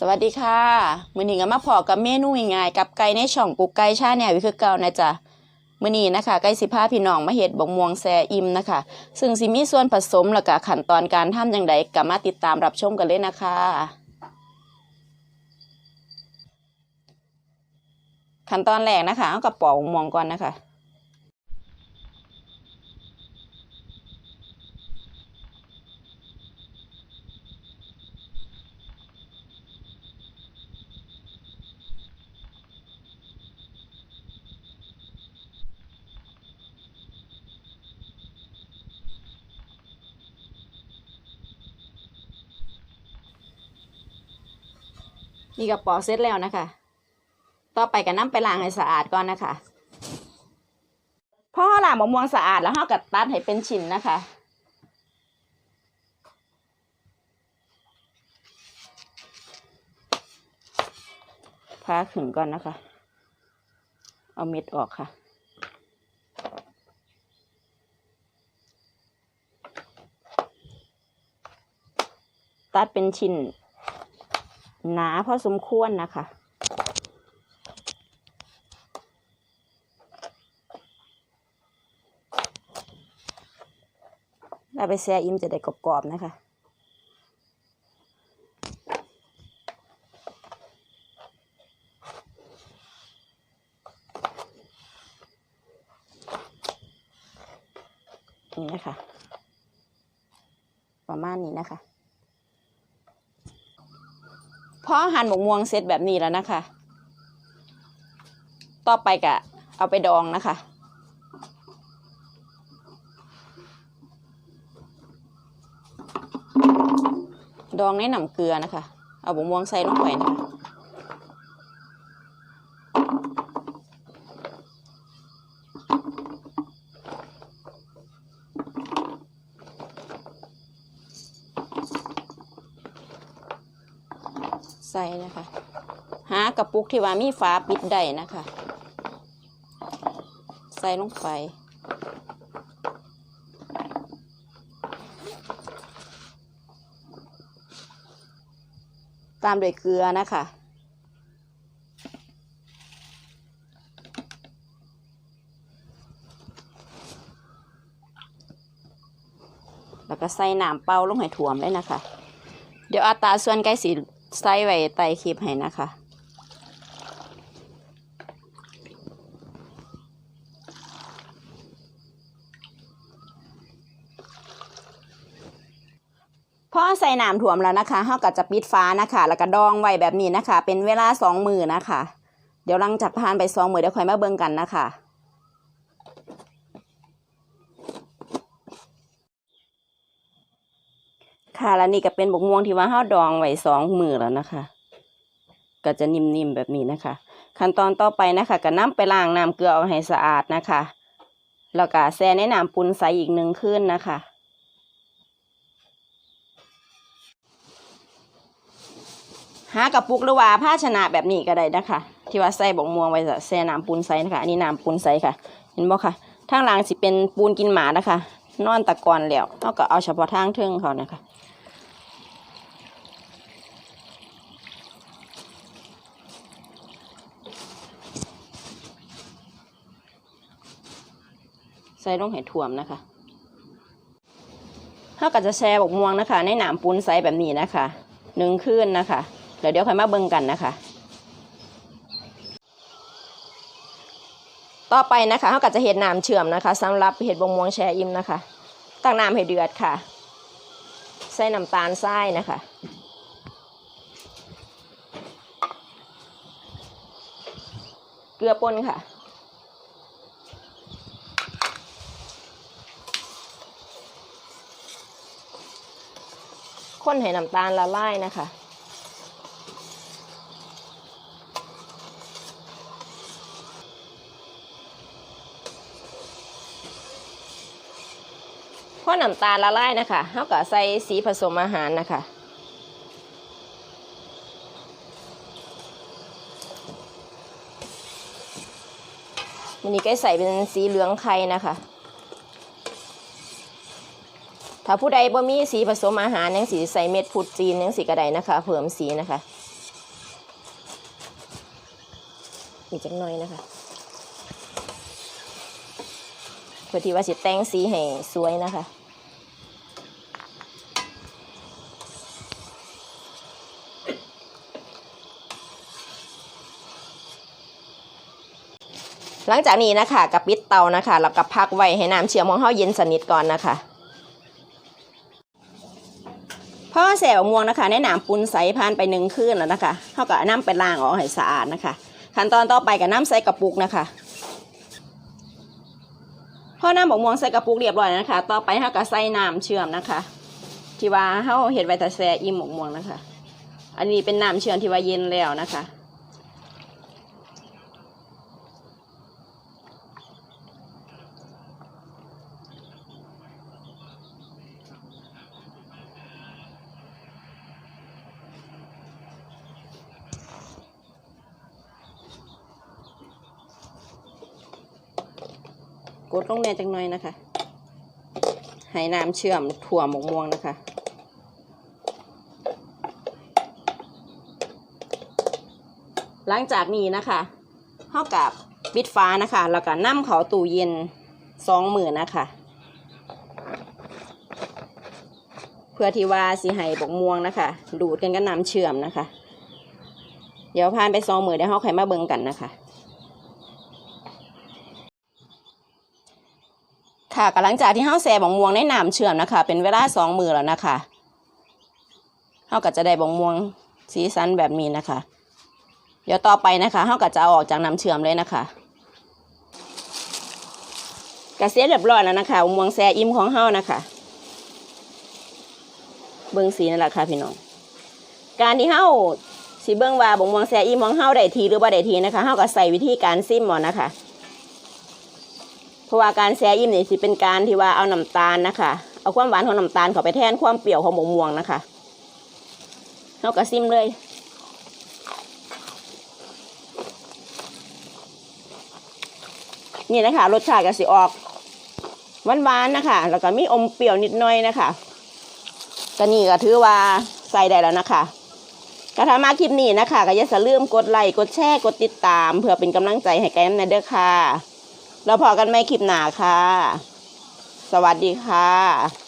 สวัสดีค่ะ มือนี้ก็มาพอกับเมนูง่ายๆกับไก่ในช่องกุกไก่ชาแนลวิคือเก่านะจ๊ะมือนี้นะคะไก่สิพาพี่น้องมาเฮ็ดบกม่วงแซอิ่มนะคะ ซึ่งสิมีส่วนผสมแล้วก็ขั้นตอนการทำจังไดก็มาติดตามรับชมกันเลยนะคะ ขั้นตอนแรกนะคะเอากระป๋องม่วงก่อนนะคะ นี่กระป๋อเสร็จแล้วนะคะ ต่อไปก็น้ำไปล้างให้สะอาดก่อนนะคะพอล้างมะม่วงสะอาดแล้วเราก็ตัดให้เป็นชิ้นนะคะพาขึ้นก่อนนะคะ เอาเม็ดออกค่ะ ตัดเป็นชิ้น หนาพอสมควรนะคะ เราไปแช่อิ่มจะได้กรอบๆนะคะนี่นะคะ ประมาณนี้นะคะ พอหั่นหมกม่วงเสร็จแบบนี้แล้วนะคะ ต่อไปกะเอาไปดองนะคะ ดองในน้ำเกลือนะคะ เอาหมกม่วงใส่ลงไปนะคะ ใส่นะคะ หากระปุกที่ว่ามีฝาปิดได้นะคะ ใส่ลงไปตามด้วยเกลือนะคะ แล้วก็ใส่น้ำเปล่าลงให้ถ่วมเลยนะคะ เดี๋ยวอัตราส่วนไก่สี ใส่ไว้ใต้คลิปให้นะคะ พอใส่น้ำถ่วมแล้วนะคะเราก็จะปิดฟ้านะคะ แล้วก็ดองไว้แบบนี้นะคะ เป็นเวลาสองมือนะคะ เดี๋ยวหลังจากผ่านไปสองมือเดี๋ยวค่อยมาเบิ่งกันนะคะ ค่ะแล้วนี่ก็เป็นบกม่วงที่ว่าเฮาดองไว้สองมือแล้วนะคะ ก็จะนิ่มๆแบบนี้นะคะ ขั้นตอนต่อไปนะคะก็นำไปล้างน้ำเกลือเอาให้สะอาดนะคะแล้วก็แช่ในน้ำปุนใสอีกหนึ่งคืนนะคะหากระปุกหรือว่าภาชนะแบบนี้ก็ได้นะคะ ที่ว่าใส่บกม่วงไว้แช่น้ำปูนใสนะคะอันนี้น้ำปูนใสค่ะ เห็นบ่ค่ะทางหลังสิเป็นปูนกินหมานะคะ นอนตะกอนแล้วเราก็เอาเฉพาะทางเทิงเขานะคะใส่ลงให้ท่วมนะคะเขาก็จะแช่บกม่วงนะคะ ในหนามปูนใสแบบนี้นะคะหนึ่งคืนนะคะ เดี๋ยวเดี๋ยวค่อยมาเบิ่งกันนะคะ ต่อไปนะคะเขาก็จะเห็ดน้ำเชื่อมนะคะสำหรับเห็ดบกม่วงแช่อิ่มนะคะตั้งน้ำให้เดือดค่ะ ใส่น้ำตาลทรายนะคะเกลือป่นค่ะข้นให้น้ำตาลละลายนะคะ อน้ำตาลละลายนะคะเขาก็ใส่สีผสมอาหารนะคะวันนี้ก็ใส่เป็นสีเหลืองไข่นะคะ ถ้าผู้ใดบ่มีสีผสมอาหารยังสีใส่เม็ดพุดจีนยังสีกระไดนะคะ เพิ่มสีนะคะ อีกจักหน่อยนะคะเพื่อที่ว่าสิแต่งสีให้สวยนะคะ หลังจากนี้นะคะกับปิดเตานะคะแล้วก็พักไว้ให้น้ำเชื่อมของเฮาเย็นสนิทก่อนนะคะพ่อแสบม่วงนะคะในน้ำปุนใสผ่านไปหนึ่งคืนแล้วนะคะเฮาก็เอาน้ำไปล้างออกให้สะอาดนะคะ ขั้นตอนต่อไปกับน้ำใส่กระปุกนะคะพ่อน้ำบกม่วงใส่กระปุกเรียบร้อยนะคะ ต่อไปเฮาก็ใส่น้ำเชื่อมนะคะที่ว่าเฮาเห็ดไวต่แซ่อิ่มหมกม่วงนะคะ อันนี้เป็นน้ำเชื่อมที่ว่าเย็นแล้วนะคะ กดลงแน่จังหน่อยนะคะให้น้ำเชื่อมถั่วหมกม่วงนะคะหลังจากนี้นะคะเท่ากับปิดฟ้านะคะ แล้วก็นำเขาตู้เย็นสองหมือนนะคะ เพื่อที่ว่าสีไห้บกม่วงนะคะ ดูดกันกับน้ำเชื่อมนะคะ เดี๋ยวผ่านไปสองหมือเดี๋ยวเขาไขมาเบิ่งกันนะคะ ค่ะก็หลังจากที่เฮาแซ่บองม่วงในน้ำเชื่อมนะคะ เป็นเวลาสองมือแล้วนะคะเฮาก็จะได้บงม่วงสีสันแบบนี้นะคะ เดี๋ยวต่อไปนะคะเฮาก็จะเอาออกจากน้ำเชื่อมเลยนะคะกระเสียเรียบร้อยแล้วนะคะบงม่วงแซ่อิ่มของเฮานะคะเบิ่งสีนั่นแหละค่ะพี่น้อง การที่เฮาสิเบิ่งว่าบงม่วงแซ่อิ่มของเฮาได้ทีหรือบ่ได้ทีนะคะเฮาก็ใส่วิธีการซิมเอนะคะ เพราะว่าการแซ่อิ่มนี่สิเป็นการที่ว่าเอาน้ำตาลนะคะ เอาความหวานของน้ำตาลเข้าไปแทนความเปรี้ยวของหมกม่วงนะคะเราก็ซิมเลยนี่นะคะรสชาติก็สิออกหวานๆนะคะ แล้วก็มีอมเปรี้ยวนิดหน่อยนะคะก็นี่ก็ถือว่าใส่ได้แล้วนะคะก็ถ้ามาคลิปนี้นะคะ ก็อย่าลืมกดไลค์กดแชร์กดติดตาม เพื่อเป็นกำลังใจให้แกมในเด้อค่ะ แล้วพอกันไม่คลิปหนาค่ะ สวัสดีค่ะ